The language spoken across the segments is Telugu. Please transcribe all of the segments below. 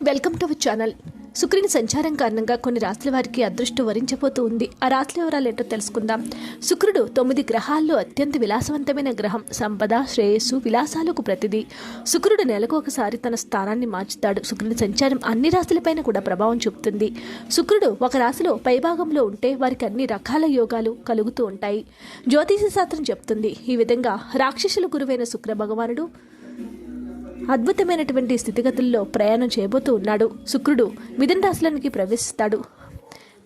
Welcome to our channel. శుక్రుని సంచారం కారణంగా కొన్ని రాశుల వారికి అదృష్టం వరించబోతూ ఉంది. ఆ రాశుల వివరాలు ఏంటో తెలుసుకుందాం. శుక్రుడు తొమ్మిది గ్రహాల్లో అత్యంత విలాసవంతమైన గ్రహం. సంపద శ్రేయస్సు విలాసాలకు ప్రతిదీ. శుక్రుడు నెలకు ఒకసారి తన స్థానాన్ని మార్చుతాడు. శుక్రుని సంచారం అన్ని రాశులపైన కూడా ప్రభావం చూపుతుంది. శుక్రుడు ఒక రాశిలో పైభాగంలో ఉంటే వారికి అన్ని రకాల యోగాలు కలుగుతూ ఉంటాయి. జ్యోతిష శాస్త్రం చెప్తుంది. ఈ విధంగా రాక్షసుల గురువైన శుక్ర భగవానుడు అద్భుతమైనటువంటి స్థితిగతుల్లో ప్రయాణం చేయబోతూ ఉన్నాడు. శుక్రుడు మిథున రాశులనికి ప్రవేశిస్తాడు.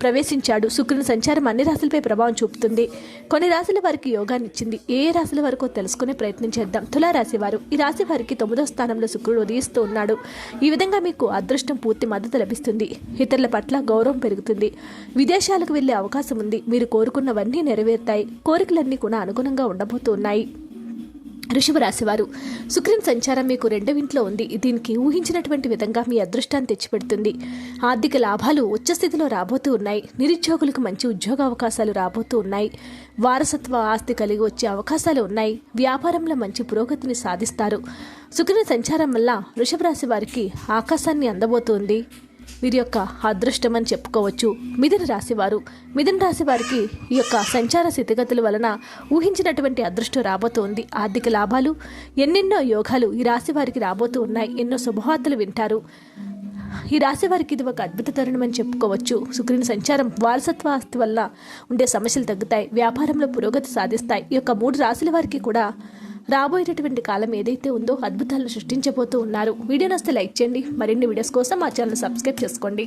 ప్రవేశించాడు. శుక్రుని సంచారం అన్ని రాశులపై ప్రభావం చూపుతుంది. కొన్ని రాశుల వారికి యోగాన్ని ఇచ్చింది. ఏ రాశుల వరకు తెలుసుకునే ప్రయత్నం చేద్దాం. తులారాశి వారు. ఈ రాశి వారికి తొమ్మిదో స్థానంలో శుక్రుడు ఉదయిస్తూ ఉన్నాడు. ఈ విధంగా మీకు అదృష్టం పూర్తి మద్దతు లభిస్తుంది. ఇతరుల పట్ల గౌరవం పెరుగుతుంది. విదేశాలకు వెళ్ళే అవకాశం ఉంది. మీరు కోరుకున్నవన్నీ నెరవేరుతాయి. కోరికలన్నీ కూడా అనుగుణంగా ఉండబోతూ ఉన్నాయి రాశివారు రాశి సంచారం మీకు రెండవ ఇంట్లో ఉంది. దీనికి ఊహించినటువంటి విధంగా మీ అదృష్టాన్ని తెచ్చిపెడుతుంది. ఆర్థిక లాభాలు ఉచ్చస్థితిలో రాబోతూ ఉన్నాయి. నిరుద్యోగులకు మంచి ఉద్యోగ అవకాశాలు రాబోతూ ఉన్నాయి. వారసత్వ ఆస్తి కలిగి వచ్చే అవకాశాలు ఉన్నాయి. వ్యాపారంలో మంచి పురోగతిని సాధిస్తారు. శుక్రన్ సంచారం వల్ల ఋషభ రాశి వారికి ఆకాశాన్ని అందబోతుంది. వీరి యొక్క అదృష్టం అని చెప్పుకోవచ్చు. మిథున రాశివారు. మిథున రాశి వారికి ఈ యొక్క సంచార స్థితిగతుల వలన ఊహించినటువంటి అదృష్టం రాబోతోంది. ఆర్థిక లాభాలు ఎన్నెన్నో యోగాలు ఈ రాశి వారికి రాబోతూ ఉన్నాయి. ఎన్నో శుభవార్తలు వింటారు. ఈ రాశి వారికి ఇది ఒక అద్భుత తరుణం అని చెప్పుకోవచ్చు. శుక్రుని సంచారం వారసత్వ ఆస్తి వల్ల ఉండే సమస్యలు తగ్గుతాయి. వ్యాపారంలో పురోగతి సాధిస్తాయి. ఈ యొక్క మూడు రాశుల వారికి కూడా రాబోయేటటువంటి కాలం ఏదైతే ఉందో అద్భుతాలను సృష్టించబోతూ ఉన్నారు. వీడియో నస్తే లైక్ చేయండి. మరిన్ని వీడియోస్ కోసం మా ఛానల్ సబ్స్క్రైబ్ చేసుకోండి.